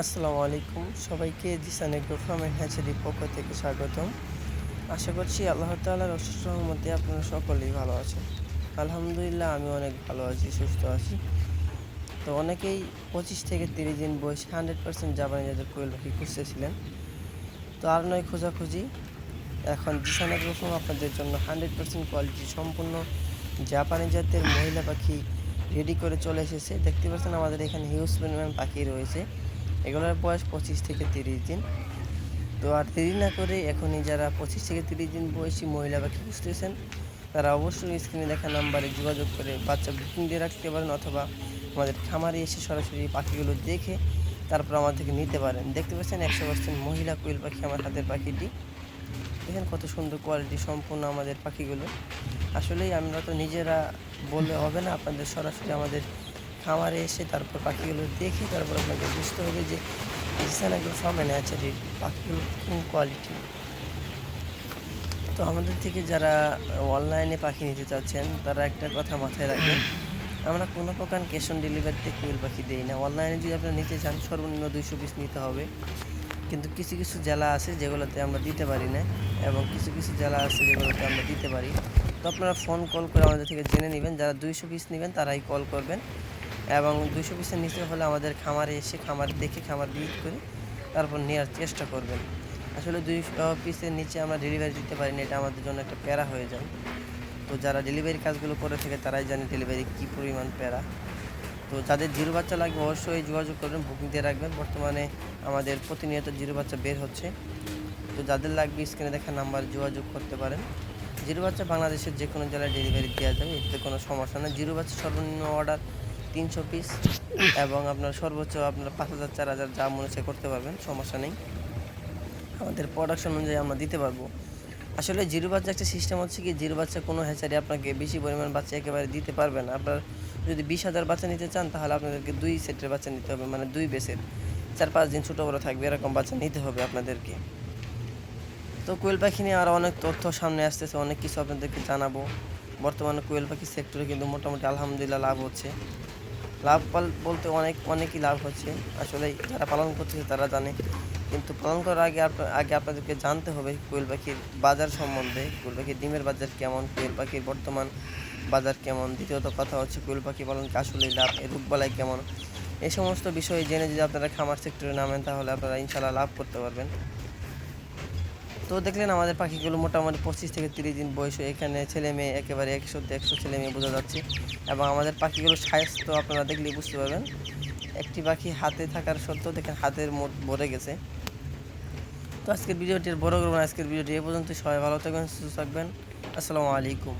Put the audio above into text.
আসসালামু আলাইকুম। সবাইকে জিসান এগ্রো ফার্ম অ্যান্ড পক্ষ থেকে স্বাগতম। আশা করছি আল্লাহ তাআলার অশেষ মধ্যে আপনারা সকলেই ভালো আছেন। আলহামদুলিল্লাহ, আমি অনেক ভালো আছি, সুস্থ আছি। তো অনেকেই পঁচিশ থেকে তিরিশ দিন বয়সে হান্ড্রেড পার্সেন্ট জাপানি জাতের কোয়েল পাখি খুঁজতেছিলেন। তো আর নয় খোঁজাখুঁজি। এখন জিসান এগ্রো ফার্ম আপনাদের জন্য হান্ড্রেড পার্সেন্ট কোয়ালিটি সম্পূর্ণ জাপানি জাতের মহিলা পাখি রেডি করে চলে এসেছে। দেখতে পাচ্ছেন আমাদের এখানে হিউজ পরিমাণ পাখি রয়েছে। এগুলোর বয়স পঁচিশ থেকে তিরিশ দিন। তো আর দেরি না করে এখনই যারা পঁচিশ থেকে তিরিশ দিন বয়সী মহিলা পাখি খুঁজতেছেন তারা অবশ্যই স্ক্রিনে দেখা নাম্বারে যোগাযোগ করে বাচ্চা বুকিং দিয়ে রাখতে পারেন অথবা আমাদের খামারে এসে সরাসরি পাখিগুলো দেখে তারপর আমার থেকে নিতে পারেন। দেখতে পাচ্ছেন একশো পার্সেন্ট মহিলা কোয়েল পাখি আমার হাতের পাখিটি। দেখেন কত সুন্দর কোয়ালিটি সম্পূর্ণ আমাদের পাখিগুলো। আসলেই আমরা তো নিজেরা বললে হবে না, আপনাদের সরাসরি আমাদের খামারে এসে তারপর পাখিগুলো দেখে, তারপর আপনাকে বুঝতে হবে যে জিসানাগুলো ফার্মে ন্যাচারি পাখিগুলো কোন কোয়ালিটি তো আমাদের থেকে যারা অনলাইনে পাখি নিতে চাচ্ছেন, তারা একটা কথা মাথায় রাখবেন। আমরা কোনো প্রকার ক্যাশ অন ডেলিভারিতে কুয়েল পাখি দিই না। অনলাইনে যদি আপনারা নিতে চান, সর্বনিম্ন দুইশো পিস নিতে হবে। কিন্তু কিছু কিছু জেলা আছে যেগুলোতে আমরা দিতে পারি না এবং কিছু কিছু জেলা আছে যেগুলোতে আমরা দিতে পারি। তো আপনারা ফোন কল করে আমাদের থেকে জেনে নেবেন। যারা দুইশো পিস নেবেন, তারাই কল করবেন। এবং দুশো পিসের নিচে হলে আমাদের খামারে এসে খামার দেখে খামার ভিজিট করে তারপর নেওয়ার চেষ্টা করবেন। আসলে দুইশো পিসের নিচে আমরা ডেলিভারি দিতে পারি না, এটা আমাদের জন্য একটা প্যারা হয়ে যায়। তো যারা ডেলিভারি কাজগুলো করে থাকে, তারাই জানে ডেলিভারি কী পরিমাণ প্যারা। তো যাদের জিরো বাচ্চা লাগবে, অবশ্যই যোগাযোগ করবেন বুকিং দিয়ে রাখবেন। বর্তমানে আমাদের প্রতিনিয়ত জিরো বাচ্চা বের হচ্ছে। তো যাদের লাগবে স্ক্রিনে দেখা নাম্বার যোগাযোগ করতে পারেন। জিরো বাচ্চা বাংলাদেশের যে কোনো জেলায় ডেলিভারি দেওয়া যাবে, এতে কোনো সমস্যা নেই। জিরো বাচ্চা সর্বনিম্ন অর্ডার তিনশো পিস এবং আপনার সর্বোচ্চ আপনার পাঁচ হাজার, চার হাজার যা মনে হচ্ছে করতে পারবেন, সমস্যা নেই। আমাদের প্রোডাকশন অনুযায়ী আমরা দিতে পারব। আসলে জিরো বাচ্চা একটা সিস্টেম হচ্ছে কি, জিরো বাচ্চা কোনো হ্যাচারি আপনাকে বেশি পরিমাণ বাচ্চা একেবারে দিতে পারবে না। আপনার যদি বিশ হাজার বাচ্চা নিতে চান, তাহলে আপনাদেরকে দুই সেটের বাচ্চা নিতে হবে মানে দুই বেসের চার পাঁচ দিন ছোটো বড়ো থাকবে, এরকম বাচ্চা নিতে হবে আপনাদেরকে। তো কোয়েল পাখি নিয়ে আরও অনেক তথ্য সামনে আসতেছে, অনেক কিছু আপনাদেরকে জানাব। বর্তমানে কোয়েল পাখি সেক্টরে কিন্তু মোটামুটি আলহামদুলিল্লাহ লাভ হচ্ছে। লাভ বলতে অনেক, অনেকই লাভ হচ্ছে। আসলে যারা পালন করতেছে তারা জানে। কিন্তু পালন করার আগে আগে আপনাদেরকে জানতে হবে কোয়েল পাখির বাজার সম্বন্ধে, কোয়েল পাখির ডিমের বাজার কেমন, কোয়েল পাখির বর্তমান বাজার কেমন, দ্বিতীয়ত কথা হচ্ছে কোয়েল পাখি পালন আসলে লাভ এর রোগবালাই কেমন? এই সমস্ত বিষয়ে জেনে যদি আপনারা খামার সেক্টরে নামেন তাহলে আপনারা ইনশাল্লাহ লাভ করতে পারবেন। তো দেখলেন আমাদের পাখিগুলো মোটামুটি পঁচিশ থেকে তিরিশ দিন বয়স। এখানে ছেলে মেয়ে একেবারে একশো একশো ছেলে মেয়ে বোঝা যাচ্ছে। এবং আমাদের পাখিগুলোর তো আপনারা দেখলেই বুঝতে পারবেন। একটি পাখি হাতে থাকার সত্ত্বেও দেখেন হাতের মোট ভরে গেছে। তো আজকের ভিডিওটির বড় করবেন আজকের ভিডিওটি এ পর্যন্ত সবাই ভালো থাকবেন, সুস্থ থাকবেন। আসসালামু আলাইকুম।